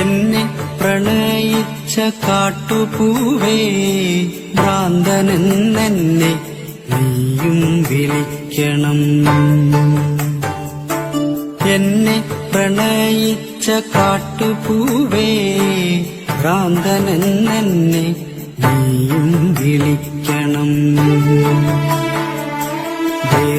എന്നെ പ്രണയിച്ച കാട്ടുപൂവേ ഭ്രാന്തനെന്നെ നീയും വിളിക്കണം. എന്നെ പ്രണയിച്ച കാട്ടുപൂവേ ഭ്രാന്തനെന്നെ നീയും വിളിക്കണം.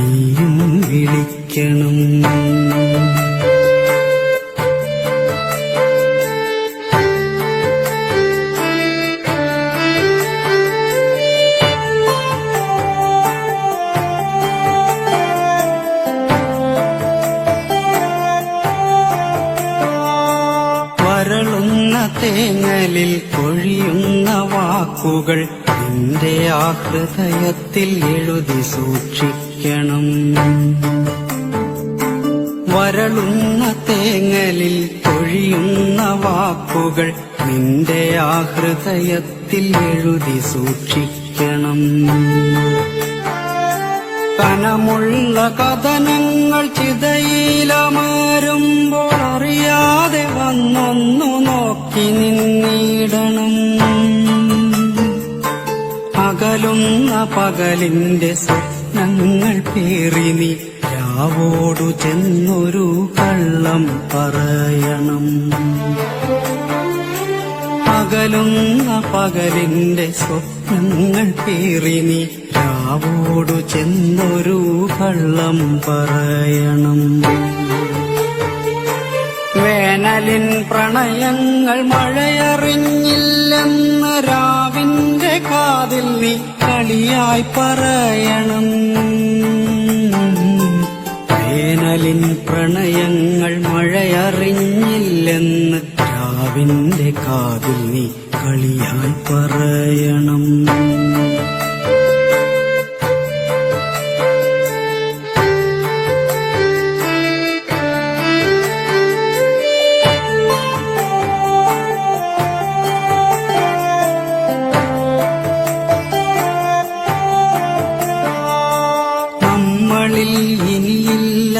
നീയും വിളിക്കണം. വരളുന്ന തേങ്ങലിൽ കൊഴിയുന്ന വാക്കുകൾ നിന്റെ ആ ഹൃദയത്തിൽ എഴുതി സൂക്ഷിക്കണം. വരളുന്ന തേങ്ങലിൽ തൊഴിയുന്ന വാക്കുകൾ നിന്റെ ആ ഹൃദയത്തിൽ എഴുതി സൂക്ഷിക്കണം. കനമുള്ള കഥനങ്ങൾ ചിതയിലമാരുമ്പോൾ അറിയാതെ വന്നൊന്നു നോക്കി നിന്നിടണം. അകലുന്ന പകലിന്റെ സ്വപ്നങ്ങൾ പേറി നീ രാവോടു ചെന്നൊരു കള്ളം പറയണം. പകലുന്ന പകലിന്റെ സ്വപ്നങ്ങൾ പേറി നീ രാവോടു ചെന്നൊരു കള്ളം പറയണം. വേനലിൻ പ്രണയങ്ങൾ മഴയറിഞ്ഞില്ലെന്ന രാവിന്റെ കാതിൽ നീ കളിയായി പറയണം. വേനലിൻ പ്രണയങ്ങൾ മഴയറിഞ്ഞില്ലെന്ന് രാവിന്റെ കാതിൽ നീ കളിയായി പറയണം.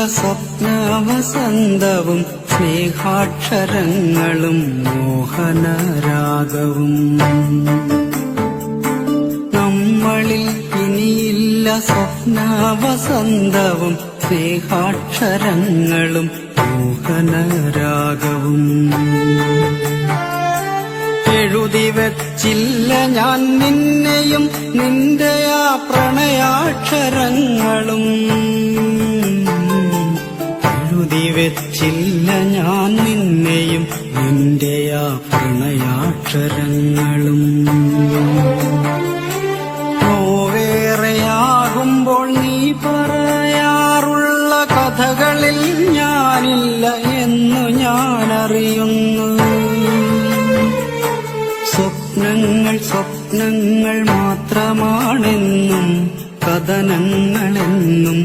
സ്വപ്നവസന്തവും സ്നേഹാക്ഷരങ്ങളും മോഹനരാഗവും. നമ്മളിൽ ഇനിയില്ല സ്വപ്നവസന്തവും സ്നേഹാക്ഷരങ്ങളും മോഹനരാഗവും. എഴുതി വച്ചില്ല ഞാൻ നിന്നെയും നിന്റെ ആ പ്രണയാക്ഷരങ്ങളും. വെച്ചില്ല ഞാൻ നിന്നെയും നിന്റെ ആ പ്രണയാക്ഷരങ്ങളും. നോവേറെയാകുമ്പോൾ നീ പറയാറുള്ള കഥകളിൽ ഞാനില്ല എന്നു ഞാൻ അറിയുന്നു സ്വപ്നങ്ങൾ സ്വപ്നങ്ങൾ മാത്രമാണെന്നും കഥനങ്ങളെന്നും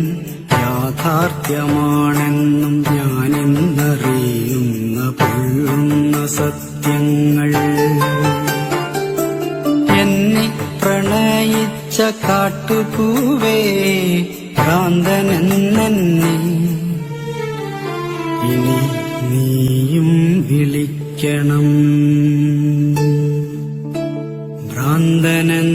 യാഥാർത്ഥ്യമാണെന്നും ഞാനെന്നറിയുന്ന പൊള്ളുന്ന സത്യങ്ങൾ. എന്നെ പ്രണയിച്ച കാട്ടുപൂവേ കാന്തനെന്നെ ഇനി നീയും വിളിക്കണം. ഭ്രാന്തനെന്ന